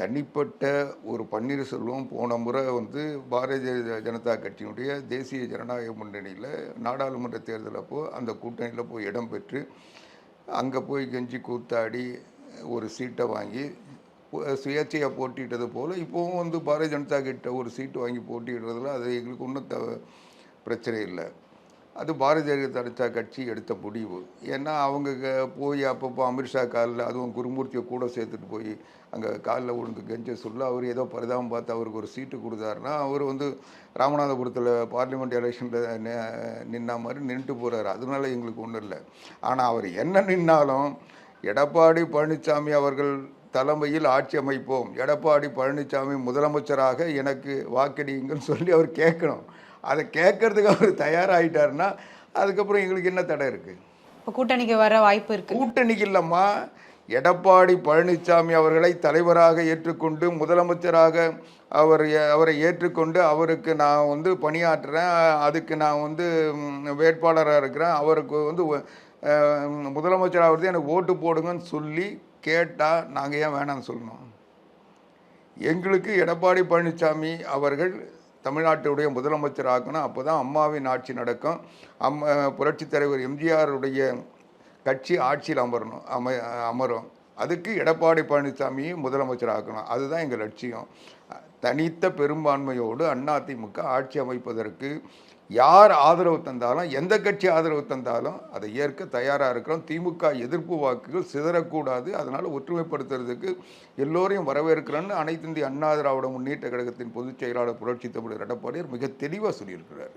தனிப்பட்ட ஒரு பன்னீர்செல்வம் போன முறை வந்து பாரதிய ஜனதா கட்சியினுடைய தேசிய ஜனநாயக முன்னணியில் நாடாளுமன்ற தேர்தல் அப்போது அந்த கூட்டணியில் போய் இடம் பெற்று அங்கே போய் கெஞ்சி கூத்தாடி ஒரு சீட்டை வாங்கி சுயேட்சையாக போட்டிட்டது போல் இப்போவும் வந்து பாரதிய ஜனதா கிட்ட ஒரு சீட்டு வாங்கி போட்டிடுறதுல அது எங்களுக்கு ஒன்றும் த பிரச்சனை இல்லை. அது பாரதிய ஜனதா கட்சி எடுத்த முடிவு. ஏன்னா அவங்க க- போய் அப்பப்போ அமித்ஷா காலில் அதுவும் குருமூர்த்தியை கூட சேர்த்துட்டு போய் அங்கே காலில் விழுந்து கெஞ்ச சொல்ல அவர் ஏதோ பரிதாபம் பார்த்து அவருக்கு ஒரு சீட்டு கொடுத்தாருன்னா அவர் வந்து ராமநாதபுரத்தில் பார்லிமெண்ட் எலெக்ஷனில் நின்ன மாதிரி நின்றுட்டு போகிறாரு அதனால எங்களுக்கு ஒன்றும் இல்லை. ஆனால் அவர் என்ன நின்னாலும் எடப்பாடி பழனிசாமி அவர்கள் தலைமையில் ஆட்சி அமைப்போம். எடப்பாடி பழனிசாமி முதலமைச்சராக எனக்கு வாக்கெடியுங்கன்னு சொல்லி அவர் கேட்கணும். அதை கேட்கறதுக்கு அவர் தயாராகிட்டாருன்னா அதுக்கப்புறம் எங்களுக்கு என்ன தடை இருக்குது இப்போ கூட்டணிக்கு வர வாய்ப்பு இருக்கு. கூட்டணிக்கு இல்லைம்மா. எடப்பாடி பழனிசாமி அவர்களை தலைவராக ஏற்றுக்கொண்டு முதலமைச்சராக அவர் அவரை ஏற்றுக்கொண்டு அவருக்கு நான் வந்து பணியாற்றுறேன். அதுக்கு நான் வந்து வேட்பாளராக இருக்கிறேன். அவருக்கு வந்து அஹ், முதலமைச்சராகிறது எனக்கு ஓட்டு போடுங்கன்னு சொல்லி கேட்டால் நாங்கள் ஏன் வேணாம்னு சொல்லணும்? எங்களுக்கு எடப்பாடி பழனிசாமி அவர்கள் தமிழ்நாட்டுடைய முதலமைச்சர் ஆக்கணும் அப்போ தான் அம்மாவின் ஆட்சி நடக்கும். அம் புரட்சித் தலைவர் எம்ஜிஆருடைய கட்சி ஆட்சியில் அமரணும் அம அமரும். அதுக்கு எடப்பாடி பழனிசாமியை முதலமைச்சர் ஆக்கணும் அதுதான் எங்கள் லட்சியம். தனித்த பெரும்பான்மையோடு அதிமுக ஆட்சி அமைப்பதற்கு யார் ஆதரவு தந்தாலும் எந்த கட்சி ஆதரவு தந்தாலும் அதை ஏற்க தயாராக இருக்கிறோம். திமுக எதிர்ப்பு வாக்குகள் சிதறக்கூடாது. அதனால் ஒற்றுமைப்படுத்துறதுக்கு எல்லோரையும் வரவேற்கிறோன்னு அனைத்து இந்திய அண்ணா திராவிட முன்னேற்ற கழகத்தின் பொதுச் செயலாளர் புரட்சி தமிழர் எடப்பாடியார் மிக தெளிவாக சொல்லியிருக்கிறார்.